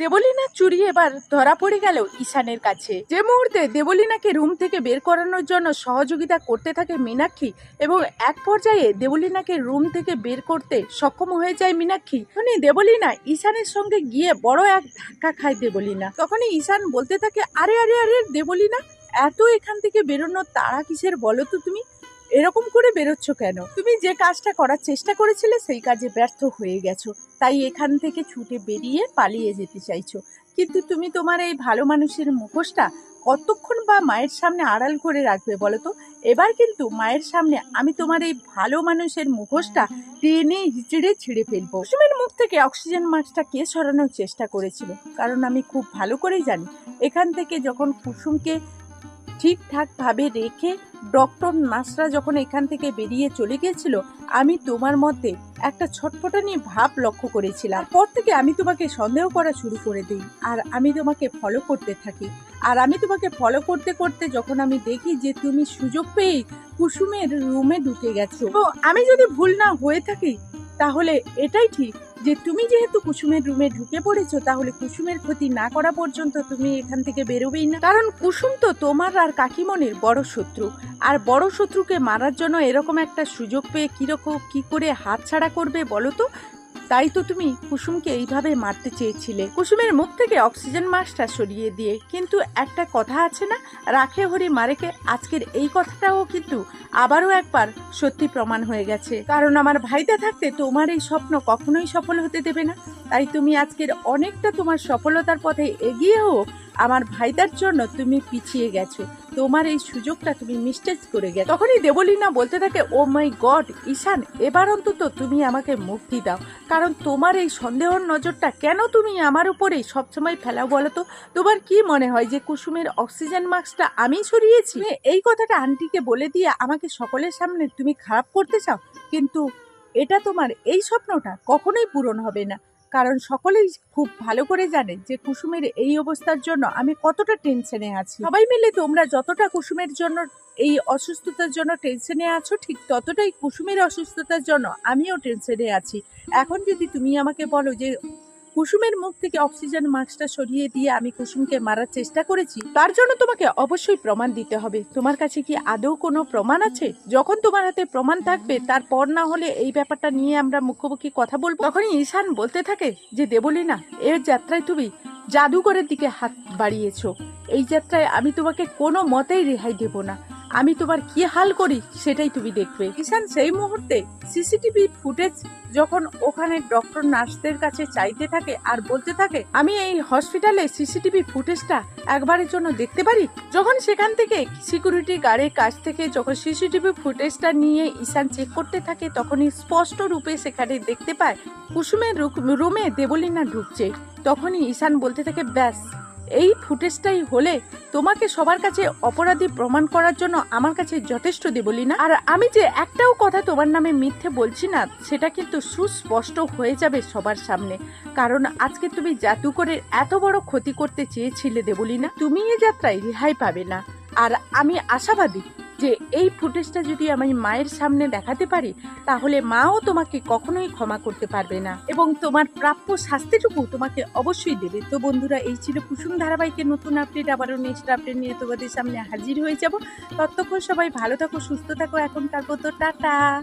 দেবলীনার চুরি এবার ধরা পড়ে গেল ঈশানের কাছে। যে মুহূর্তে দেবলীনাকে রুম থেকে বের করানোর জন্য সহযোগিতা করতে থাকে মীনাক্ষী এবং এক পর্যায়ে দেবলীনাকে রুম থেকে বের করতে সক্ষম হয়ে যায় মীনাক্ষী, তখনই দেবলীনা ঈশানের সঙ্গে গিয়ে বড় এক ধাক্কা খায় দেবলীনা। তখনই ঈশান বলতে থাকে, আরে আরে আরে, দেবলীনা, এত এখান থেকে বেরোনোর তারা কিসের বলো তো তুমি? এরকম করে বেরোচ্ছ কেন? তুমি যে কাজটা করার চেষ্টা করেছিলে সেই কাজে ব্যর্থ হয়ে গেছো। তাই এখান থেকে ছুটে বেরিয়ে পালিয়ে যেতে চাইছো। কিন্তু তুমি তোমার এই ভালো মানুষের মুখোশটা কতক্ষণ বা মায়ের সামনে আড়াল করে রাখবে বলো তো? এবার কিন্তু মায়ের সামনে আমি তোমার এই ভালো মানুষের মুখোশটা টেনে হিচড়ে ছিঁড়ে ফেলব। কুসুমের মুখ থেকে অক্সিজেন মাস্কটা কে সরানোর চেষ্টা করেছিল? কারণ আমি খুব ভালো করেই জানি। এখান থেকে যখন কুসুমকে ঠিকঠাকভাবে রেখে ডক্টর নার্সরা যখন এখান থেকে বেরিয়ে চলে গিয়েছিল, আমি তোমার মধ্যে একটা ছটফটানি ভাব লক্ষ্য করেছিলাম। পর থেকে আমি তোমাকে সন্দেহ করা শুরু করে দিই আর আমি তোমাকে ফলো করতে থাকি। আর আমি তোমাকে ফলো করতে করতে যখন আমি দেখি যে তুমি সুযোগ পেয়ে কুসুমের রুমে ঢুকে গেছো। তো আমি যদি ভুল না হয়ে থাকি, তাহলে এটাই ঠিক। যে তুমি যেহেতু কুসুমের রুমে ঢুকে পড়েছো, তাহলে কুসুমের ক্ষতি না করা পর্যন্ত তুমি এখান থেকে বেরোবেই না। কারণ কুসুম তো তোমার আর কাকিমনের বড় শত্রু। আর বড় শত্রুকে মারার জন্য এরকম একটা সুযোগ পেয়ে কীরকম, কি করে হাত ছাড়া করবে বলো তো? তাই তো তুমি কুসুমকে এইভাবে মারতে চেয়েছিলে। কুসুমের মুখ থেকে অক্সিজেন মাস্কটা সরিয়ে দিয়ে। কিন্তু একটা কথা আছে না? রাখে হরি মারেকে। আজকের এই কথাটাও কিন্তু আবারও একবার সত্যি প্রমাণ হয়ে গেছে। কারণ আমার ভাইতে থাকতে তোমার এই স্বপ্ন কখনোই সফল হতে দেবে না। তাই তুমি আজকের অনেকটা তোমার সফলতার পথে এগিয়েও আমার ভাইদার জন্য তুমি পিছিয়ে গেছো। তোমার এই সুযোগটা তুমি মিস্টেজ করে গেছো। তখনই দেবলীনা বলতে থাকে, ও মাই গড, ঈশান, এবার অন্তত তুমি আমাকে মুক্তি দাও। কারণ তোমার এই সন্দেহর নজরটা কেন তুমি আমার উপরেই সবসময় ফেলাও বলো তো? তোমার কি মনে হয় যে কুসুমের অক্সিজেন মাস্কটা আমি সরিয়েছি এই কথাটা আন্টিকে বলে দিয়ে আমাকে সকলের সামনে তুমি খারাপ করতে চাও। কিন্তু এটা তোমার এই স্বপ্নটা কখনোই পূরণ হবে না। কারণ সকলেই খুব ভালো করে জানে যে কুসুমের এই অবস্থার জন্য আমি কতটা টেনশনে আছি। সবাই মিলে তোমরা যতটা কুসুমের জন্য, এই অসুস্থতার জন্য টেনশনে আছো, ঠিক ততটাই কুসুমের অসুস্থতার জন্য আমিও টেনশনে আছি। এখন যদি তুমি আমাকে বলো যে কুসুমের মুখ থেকে অক্সিজেন মাস্কটা সরিয়ে দিয়ে আমি কুসুমকে মারার চেষ্টা করেছি, তার জন্য তোমাকে অবশ্যই প্রমাণ দিতে হবে। তোমার কাছে কি আদৌ কোনো প্রমাণ আছে? যখন তোমার হাতে প্রমাণ থাকবে, তারপর না হলে এই ব্যাপারটা নিয়ে আমরা মুখোমুখি কথা বলব। তখনই ঈশান বলতে থাকে যে, দেবলীনা, এর যাত্রায় তুমি জাদুঘরের দিকে হাত বাড়িয়েছো। এই যাত্রায় আমি তোমাকে কোনো মতেই রেহাই দেব না। আমি তোমার কি হাল করি সেটাই তুমি দেখবে। ঈশান সেই মুহূর্তে সিসিটিভি ফুটেজ যখন ওখানে ডক্টর নার্সদের কাছে চাইতে থাকে আর বলতে থাকে, আমি এই হসপিটালে সিসিটিভি ফুটেজটা একবারের জন্য দেখতে পারি? যখন সেখান থেকে সিকিউরিটি গার্ডের কাছ থেকে যখন সিসিটিভি ফুটেজটা নিয়ে ঈশান চেক করতে থাকে, তখনই স্পষ্ট রূপে সেখানে দেখতে পায়, কুসুমের রুমে দেবলীনা ঢুকছে। তখনই ঈশান বলতে থাকে, ব্যাস এই ফুটেজটাই হলে তোমাকে সবার কাছে অপরাধী প্রমাণ করার জন্য আমার কাছে যথেষ্ট দেবলি না? আর আমি যে একটাও কথা তোমার নামে মিথ্যে বলছি না, সেটা কিন্তু সুস্পষ্ট হয়ে যাবে সবার সামনে। কারণ আজকে তুমি জাদুকরের এত বড় ক্ষতি করতে চেয়েছিলে দেবলি না? তুমি এ যাত্রায় রেহাই পাবে না। আর আমি আশাবাদী যে এই ফুটেজটা যদি আমি মায়ের সামনে দেখাতে পারি, তাহলে মাও তোমাকে কখনোই ক্ষমা করতে পারবে না। এবং তোমার প্রাপ্য শাস্তিটুকু তোমাকে অবশ্যই দেবে। তো বন্ধুরা, এই ছিল কুসুম ধারাবাহিকের নতুন আপডেট আবারও নেক্সট আপডেট নিয়ে তোমাদের সামনে হাজির হয়ে যাব। ততক্ষণ সবাই ভালো থাকো, সুস্থ থাকো। এখনকার মতো টাটা।